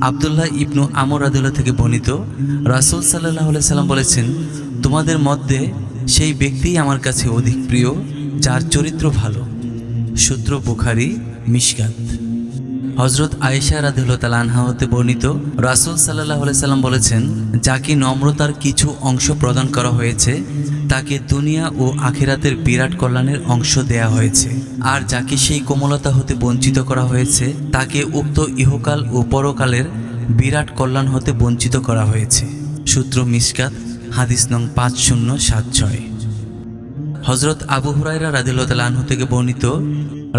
আবদুল্লাহ ইবনু আমর আদুল্লাহ থেকে বর্ণিত, রাসুল সাল্লাহ সাল্লাম বলেছেন, তোমাদের মধ্যে সেই ব্যক্তিই আমার কাছে অধিক প্রিয়, যার চরিত্র ভালো। সূত্র বুখারি, মিশকাত। হজরত আয়েশা রাদিল্লা তাল হতে বর্ণিত রাসুল সাল্লাহ সাল্লাম বলেছেন, যাকে নম্রতার কিছু অংশ প্রদান করা হয়েছে, তাকে দুনিয়া ও আখেরাতের বিরাট কল্যাণের অংশ দেয়া হয়েছে। আর যাকে সেই কোমলতা হতে বঞ্চিত করা হয়েছে, তাকে উক্ত ইহকাল ও পরকালের বিরাট কল্যাণ হতে বঞ্চিত করা হয়েছে। সূত্র মিসকাত, হাদিস নং পাঁচ শূন্য সাত ছয়। হজরত আবু হুরাইরা রাদিল্লাহ আনহু থেকে বর্ণিত,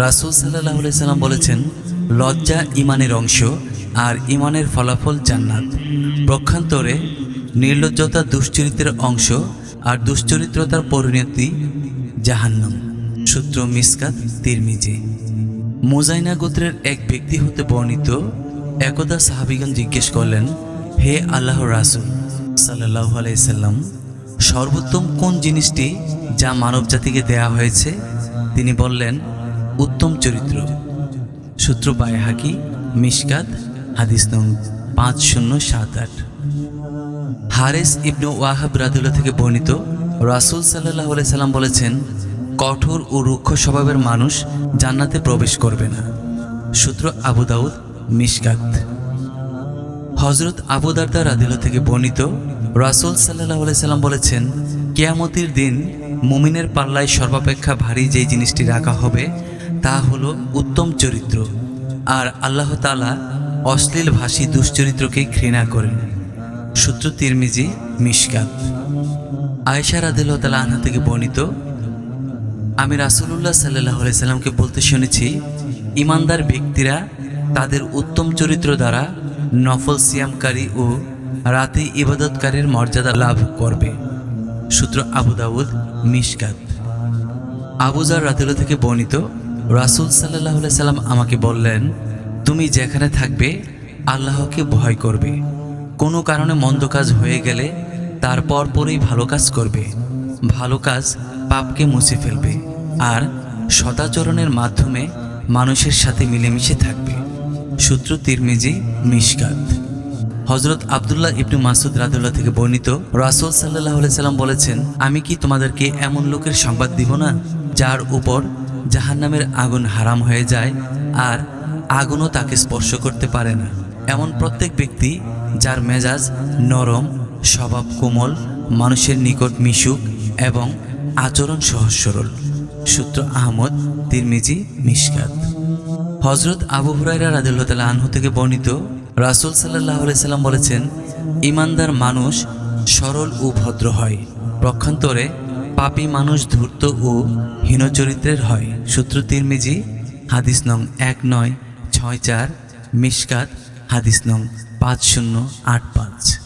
রাসুল সাল্লাহ সাল্লাম বলেছেন লজ্জা ইমানের অংশ আর ইমানের ফলাফল জান্নাত। পক্ষান্তরে নির্লজ্জতা দুশ্চরিত্রের অংশ আর দুশ্চরিত্রতার পরিণতি জাহান্নাম। সূত্র মিসকাত তিরমিজি। মোজাইনা গোত্রের এক ব্যক্তি হতে বর্ণিত একদা সাহাবিগান জিজ্ঞেস করলেন, হে আল্লাহ রাসুল সাল্লাহ আলাইসাল্লাম সর্বোত্তম কোন জিনিসটি যা মানবজাতিকে দেয়া হয়েছে? তিনি বললেন, উত্তম চরিত্র। সূত্র বায়হাকি মিশকাত, হাদিস নং পাঁচ শূন্য সাত আট। হারেস ইবনু ওয়াহাব রাদুল্লাহ থেকে বর্ণিত, রাসুল সাল্লাহ সাল্লাম বলেছেন, কঠোর ও রুক্ষ স্বভাবের মানুষ জান্নাতে প্রবেশ করবে না। সূত্র আবু দাউদ, মিশকাত। হজরত আবু দারদা রাদিল থেকে বর্ণিত, রাসুল সাল্লাহ সাল্লাম বলেছেন, কেয়ামতির দিন মুমিনের পাল্লায় সর্বাপেক্ষা ভারী যে জিনিসটি রাখা হবে তা হলো উত্তম চরিত্র। আর আল্লাহ তালা অশ্লীল ভাষী দুশ্চরিত্রকে ঘৃণা করেন। সূত্র তিরমিজি, মিশকাত। আয়েশা রাদিল তালা আনহা থেকে বর্ণিত, আমি রাসুলুল্লাহ সাল্লাহ সাল্লামকে বলতে শুনেছি, ইমানদার ব্যক্তিরা তাদের উত্তম চরিত্র দ্বারা নফল সিয়ামকারী ও রাতে ইবাদতকারীর মর্যাদা লাভ করবে। সূত্র আবু দাউদ, মিশকাত। আবুজার রাতেল থেকে বর্ণিত রাসুল সাল্লাহ সাল্লাম আমাকে বললেন, তুমি যেখানে থাকবে, আল্লাহকে ভয় করবে। কোনো কারণে মন্দ কাজ হয়ে গেলে তার পরপরই ভালো কাজ করবে। ভালো কাজ পাপকে মুছে ফেলবে আর সদাচরণের মাধ্যমে মানুষের সাথে মিলেমিশে থাকবে। সূত্র তিরমিজি, মিশকাত। হজরত আবদুল্লাহ ইবনু মাসুদ রাদুল্লাহ থেকে বর্ণিত, রাসুল সাল্লাহ সাল্লাম বলেছেন, আমি কি তোমাদেরকে এমন লোকের সংবাদ দিব না, যার উপর জাহান্নামের আগুন হারাম হয়ে যায় আর আগুনও তাকে স্পর্শ করতে পারে না। এমন প্রত্যেক ব্যক্তি যার মেজাজ নরম, স্বভাব কোমল, মানুষের নিকট মিশুক এবং আচরণ সহজ সরল। সূত্র আহমদ, তিরমিজি, মিশকাত। হজরত আবু হুরাইরা রাদিল্লাহ আনহু থেকে বর্ণিত রাসুল সাল্লাহ সাল্লাম বলেছেন, ইমানদার মানুষ সরল ও ভদ্র হয়। পক্ষান্তরে পাপী মানুষ ধূর্ত ও হীনচরিত্রের হয়। সূত্র তিরমিজি, হাদিস নং এক নয়, ছয় চার, মিশকাত, হাদিস নং পাঁচ শূন্য, আট পাঁচ।